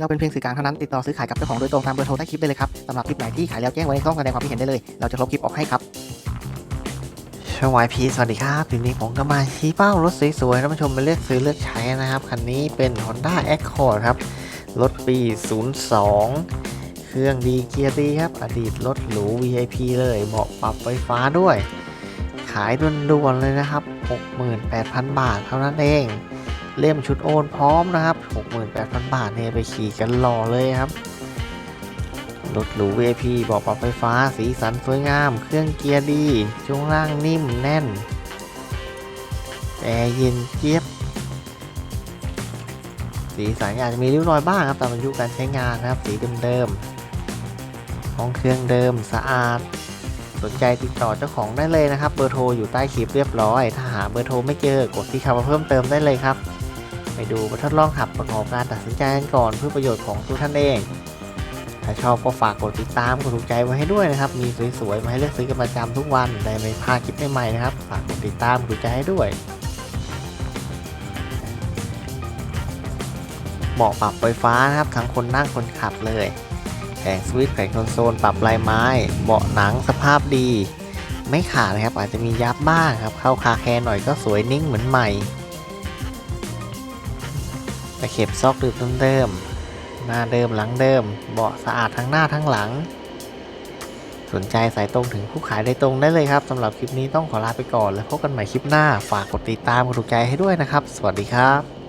เราเป็นเพียงสื่อกลางเท่านั้นติดต่อซื้อขายกับเจ้าของโดยตรงตามเบอร์โทรใต้คลิปได้เลยครับสำหรับคลิปไหนที่ขายแล้วแจ้งไว้ในช่องแสดงความคิดเห็นได้เลย เราจะลบคลิปออกให้ครับช่วงวายพีสวัสดีครับทีนี้ผมก็มาชี้เป้ารถสวยๆท่านผู้ชมมาเลือกซื้อเลือกใช้นะครับ คันนี้เป็น Honda Accord ครับ รถปี 02 เครื่องดีเกียร์ดีครับ อดีตรถหรู VIP เลยเบาะปรับไฟฟ้าด้วย ขายด่วนๆเลยนะครับ 68,000 บาทเท่านั้นเอง เล่มชุดโอนพร้อมนะครับ 68,000 บาทเนี่ยไปขี่กันหล่อเลยครับรถหรู VIP บาะปรับไฟฟ้าสีสันสวยงาม เครื่องเกียร์ดี ช่วงล่างนิ่มแน่น แอร์เย็นเจี๊ยบ สีสันอาจจะมีริ้วรอยบ้างครับตามอายุการใช้งานนะครับ สีเดิมๆห้องเครื่องเดิมสะอาด สนใจติดต่อเจ้าของได้เลยนะครับเบอร์โทรอยู่ใต้คลิปเรียบร้อย ถ้าหาเบอร์โทรไม่เจอกดที่คำว่าเพิ่มเติมได้เลยครับ ไปดูมาทดลองขับประกอบการตัดสินใจกันก่อนเพื่อประโยชน์ของทุกท่านเอง ถ้าชอบก็ฝากกดติดตามกดถูกใจไว้ให้ด้วยนะครับ มีสวยๆ มาให้เลือกซื้อกันประจำทุกวันได้ไม่พลาดคลิปใหม่ๆนะครับฝากกดติดตามกดถูกใจให้ด้วยเบาะปรับไฟฟ้านะครับทั้งคนนั่งคนขับเลย แผงสวิตช์แผงคอนโซลปรับลายไม้ เบาะหนังสภาพดี ไม่ขาดนะครับอาจจะมียับบ้างครับ เข้าคาแคร์หน่อยก็สวยนิ่งเหมือนใหม่ตะเข็บซอกดึกเดิมๆหน้าเดิมหลังเดิม เบาะสะอาดทั้งหน้าทั้งหลัง สนใจสายตรงถึงผู้ขายได้ตรงได้เลยครับสำหรับคลิปนี้ต้องขอลาไปก่อน แล้วพบกันใหม่คลิปหน้าฝากกดติดตามกดถูกใจให้ด้วยนะครับ สวัสดีครับ